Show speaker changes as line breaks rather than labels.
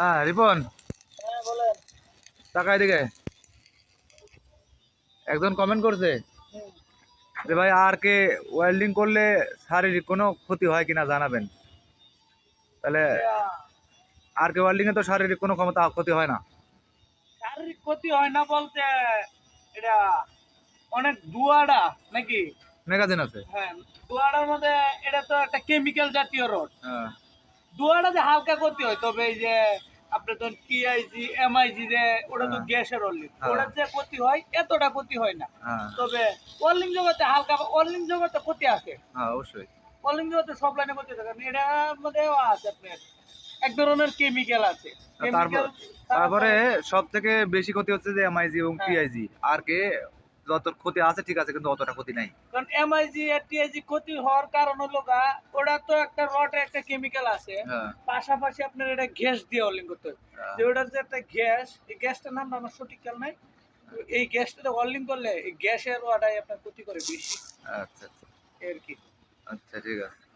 হ্যাঁ রিপন।
বলেন।
টাকা এদিকে একজন কমেন্ট করছে। যে ভাই আর কে ওয়েল্ডিং করলে শারীরিক কোনো ক্ষতি হয় কিনা জানাবেন। তাহলে আর কে ওয়েল্ডিং এ তো শারীরিক কোনো ক্ষমতা ক্ষতি হয় না।
শারীরিক ক্ষতি হয় না বলতে এটা অনেক দুয়াডা নাকি?
ম্যাগাজিন আছে।
হ্যাঁ মধ্যে এটা তো একটা কেমিক্যাল জাতীয় রড
হ্যাঁ।
দুয়াডা যে হালকা ক্ষতি হয় তবে এই যে আপনার ধরুন টিআইজি এমআইজি যে ওটা তো
হ্যাঁ।
গ্যাসের অনলি
হ্যাঁ।
ওটার যে ক্ষতি হয় এতটা ক্ষতি হয় না।
হ্যাঁ।
তবে ওয়ার্লিং জগতে হালকা ওয়ার্লিং জগতে ক্ষতি আছে।
অবশ্যই।
ওয়ার্লিং জগতে সব লাইনে ক্ষতি কারণ এটার মধ্যে আছে আপনার এক ধরনের কেমিক্যাল আছে।
তারপর সব থেকে বেশি ক্ষতি হচ্ছে যে এমআইজি এবং। টিআইজি আর কে? যত ক্ষতি আছে ঠিক আছে কিন্তু অতটা ক্ষতি নাই।
কারণ এমআইজি আর টিআইজি ক্ষতি হওয়ার কারণ হলো গা ওটা তো একটা রটে একটা কেমিক্যাল আছে।
হ্যাঁ।
পাশাপাশি আপনার এটা গ্যাস দিয়ে অলিং করতে হয়।
হ্যাঁ।
যে ওটার যে একটা গ্যাস এই গ্যাসটার নাম আমার সঠিক খেয়াল নাই? এই গ্যাসটা অলিং করলে এই গ্যাসের ওয়াটাই আপনার ক্ষতি করে বেশি।
আচ্ছা আচ্ছা।
এর কি
আচ্ছা ঠিক আছে।